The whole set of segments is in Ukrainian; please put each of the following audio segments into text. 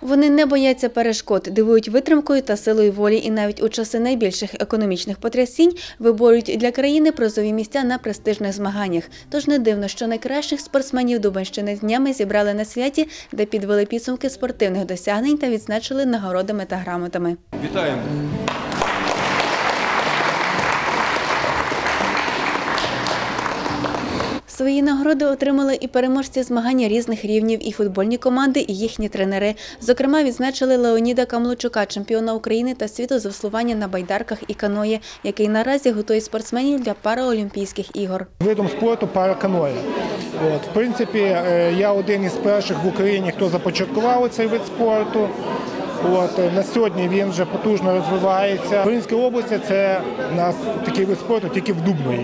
Вони не бояться перешкод, дивують витримкою та силою волі і навіть у часи найбільших економічних потрясінь виборюють для країни призові місця на престижних змаганнях. Тож не дивно, що найкращих спортсменів Дубенщини днями зібрали на святі, де підвели підсумки спортивних досягнень та відзначили нагородами та грамотами. Вітаємо! Свої нагороди отримали і переможці змагання різних рівнів, і футбольні команди, і їхні тренери. Зокрема, відзначили Леоніда Камлучука, чемпіона України та світу з веслування на байдарках і каної, який наразі готує спортсменів для параолімпійських ігор. видом спорту параканоє. От, в принципі, е, я один із перших в Україні, хто започаткував цей вид спорту. От, е, на сьогодні він вже потужно розвивається. В Українській області це у нас такий вид спорту тільки в Дубно.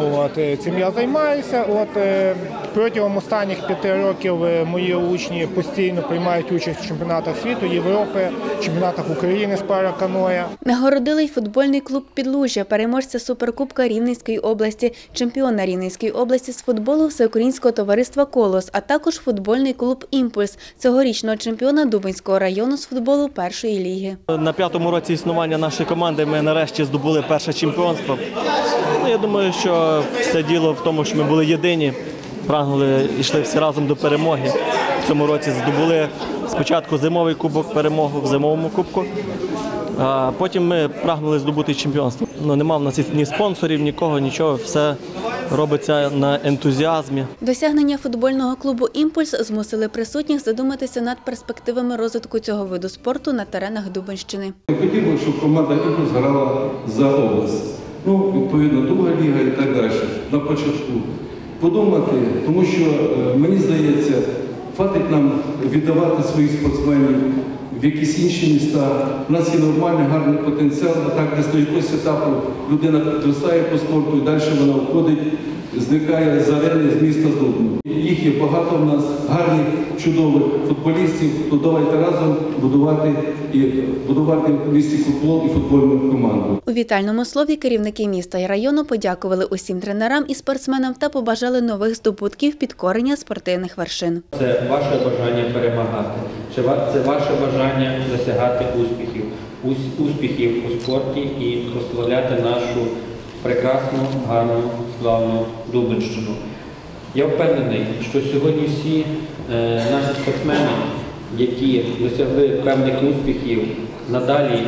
От, е, цим я займаюся. От, е, протягом останніх п'яти років е, мої учні постійно приймають участь в чемпіонатах світу, Європи, чемпіонатах України з параканоя. Нагородили й футбольний клуб Підлужжя, переможця Суперкубка Рівненської області, чемпіона Рівненської області з футболу Всеукраїнського товариства Колос, а також футбольний клуб Імпульс, цьогорічного чемпіона Дубинського району з футболу першої ліги. На п'ятому році існування нашої команди ми нарешті здобули перше чемпіонство. Ну, я думаю, що все діло в тому, що ми були єдині, прагнули, йшли всі разом до перемоги. В цьому році здобули спочатку зимовий кубок перемогу в зимовому кубку, а потім ми прагнули здобути чемпіонство. Ну, нема в нас ні спонсорів, нікого, нічого, все робиться на ентузіазмі. Досягнення футбольного клубу Імпульс змусили присутніх задуматися над перспективами розвитку цього виду спорту на теренах Дубенщини. Хотів би, щоб команда «Імпульс» грала за область. Ну, відповідно, друга ліга і так далі. На початку. Подумати, тому що е, мені здається, хватить нам віддавати своїх спортсменів в якісь інші міста. У нас є нормальний, гарний потенціал, а так десь до якогось етапу людина підростає по спорту і далі вона входить, зникає з арени з міста Дубно. Їх є багато в нас гарних, чудових футболістів, то давайте разом будувати і будувати в місті футбол і футбольну команду. У вітальному слові керівники міста і району подякували усім тренерам і спортсменам та побажали нових здобутків підкорення спортивних вершин. Це ваше бажання перемагати, Чи це ваше бажання досягати успіхів, успіхів у спорті і прославляти нашу прекрасну, гарну, славну Дубинщину. Я впевнений, що сьогодні всі е, наші спортсмени, які досягли певних успіхів, надалі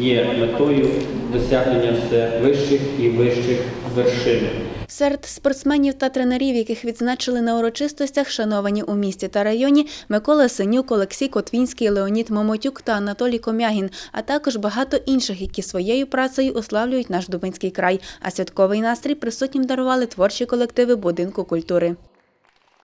є метою досягнення все вищих і вищих вершин. Серед спортсменів та тренерів, яких відзначили на урочистостях, шановані у місті та районі Микола Синюк, Олексій Котвінський, Леонід Момотюк та Анатолій Комягін, а також багато інших, які своєю працею уславлюють наш Дубинський край. А святковий настрій присутнім дарували творчі колективи будинку культури.